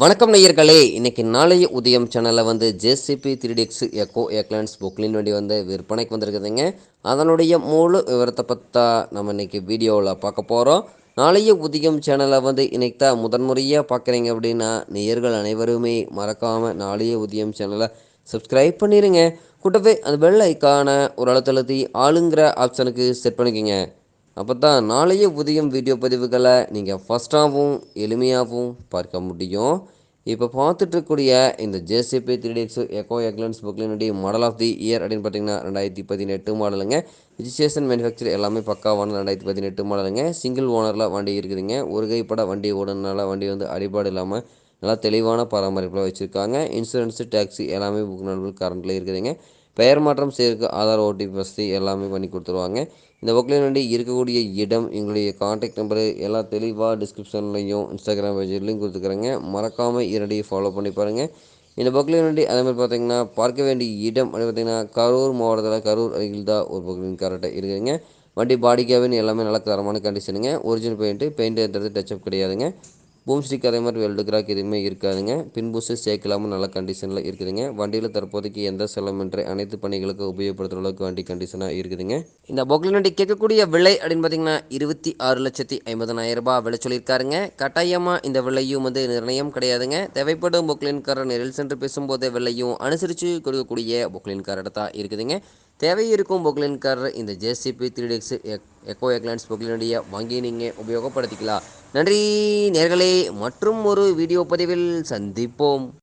வணக்கம் நேயர்களே. இன்னைக்கு நாளைய உதயம் சேனலில் வந்து JCB three DX eco excellence Poclain வண்டி வந்து விற்பனைக்கு வந்திருக்குதுங்க. அதனுடைய முழு விவரத்தை பற்றா நம்ம இன்னைக்கு வீடியோவில் பார்க்க போகிறோம் நாளைய உதயம் சேனலை வந்து இன்னைக்கு தான் முதன்முறையாக பார்க்குறீங்க அப்படின்னா நேயர்கள் அனைவருமே மறக்காமல் நாளைய உதயம் சேனலை சப்ஸ்கிரைப் பண்ணிடுங்க கூட்டவே அந்த பெல் ஐக்கான ஒரு அழுத்தழுத்தி ஆளுங்கிற ஆப்ஷனுக்கு செட் பண்ணிக்கோங்க. அப்போ தான் நாளைய உதயம் வீடியோ பதிவுகளை நீங்கள் ஃபஸ்ட்டாகவும் எளிமையாகவும் பார்க்க முடியும். இப்போ பார்த்துட்ருக்கூடிய இந்த JCB three DX eco excellence புக்லினுடைய model of the year அப்படின்னு பார்த்தீங்கன்னா ரெண்டாயிரத்தி பதினெட்டு மாடலுங்க. ரிஜிஸ்ட்ரேஷன் மேனுஃபேக்சர் எல்லாமே பக்காவான ரெண்டாயிரத்தி பதினெட்டு மாடலுங்க. சிங்கிள் ஓனரில் வண்டி இருக்குதுங்க. ஒரு கைப்பட வண்டி ஓடுனால வண்டி வந்து அடிபாடு இல்லாமல் நல்லா தெளிவான பராமரிப்பில் வச்சுருக்காங்க. இன்சூரன்ஸு டேக்ஸி எல்லாமே புக் நண்பர்கள் கரண்ட்டில் இருக்குதுங்க. பெயர் மாற்றம் செய்யறதுக்கு ஆதார் ஓடிபி வசதி எல்லாமே பண்ணி கொடுத்துருவாங்க. இந்த புக்கில் வண்டி இருக்கக்கூடிய இடம் எங்களுடைய காண்டாக்ட் நம்பரு எல்லா தெளிவாக டிஸ்கிரிப்ஷன்லையும் இன்ஸ்டாகிராம் பேஜ்லையும் கொடுத்துக்கிறேங்க. மறக்காமல் இரண்டையும் ஃபாலோ பண்ணி பாருங்கள் இந்த புக்கில் வண்டி அதே மாதிரி பார்த்தீங்கன்னா பார்க்க வேண்டிய இடம் அப்படின்னு பார்த்தீங்கன்னா கரூர் மாவட்டத்தில் கரூர் அருகில் தான் ஒரு புக்கிங் கரெக்டாக இருக்குதுங்க. வண்டி பாடி கேபின் எல்லாமே நல்ல தரமான கண்டிஷனுங்க ஒரிஜினல் பெயிண்ட்டு பெயிண்ட் எந்த டச்சப் கிடையாதுங்க. பூம் ஸ்டிக் அதே மாதிரி வெல்டு கிராக் எதுவுமே இருக்காதுங்க. பின்புசு சேர்க்கலாமல் நல்ல கண்டிஷனில் இருக்குதுங்க. வண்டியில் தற்போதைக்கு எந்த செலவுமின்றி அனைத்து பணிகளுக்கு உபயோகப்படுத்துகிற அளவுக்கு வண்டி கண்டிஷனாக இருக்குதுங்க. இந்த பொக்லின் வண்டி கேட்கக்கூடிய விலை அப்படின்னு பார்த்தீங்கன்னா இருபத்தி ஆறு லட்சத்தி ஐம்பதனாயிரம் ரூபாய் விலை சொல்லியிருக்காருங்க. கட்டாயமாக இந்த விலையும் வந்து நிர்ணயம் கிடையாதுங்க. தேவைப்படும் பொக்லின்காரர் நேரில் சென்று பேசும்போதே விலையும் அனுசரித்து கொடுக்கக்கூடிய பொக்லின்காரர் தான் இருக்குதுங்க. தேவை இருக்கும் பொக்லின்காரர் இந்த JCB three DX eco excellence பொக்லினுடைய வங்கியை நீங்கள் உபயோகப்படுத்திக்கலாம். நன்றி நேர்களே. மற்றும் ஒரு வீடியோ பதிவில் சந்திப்போம்.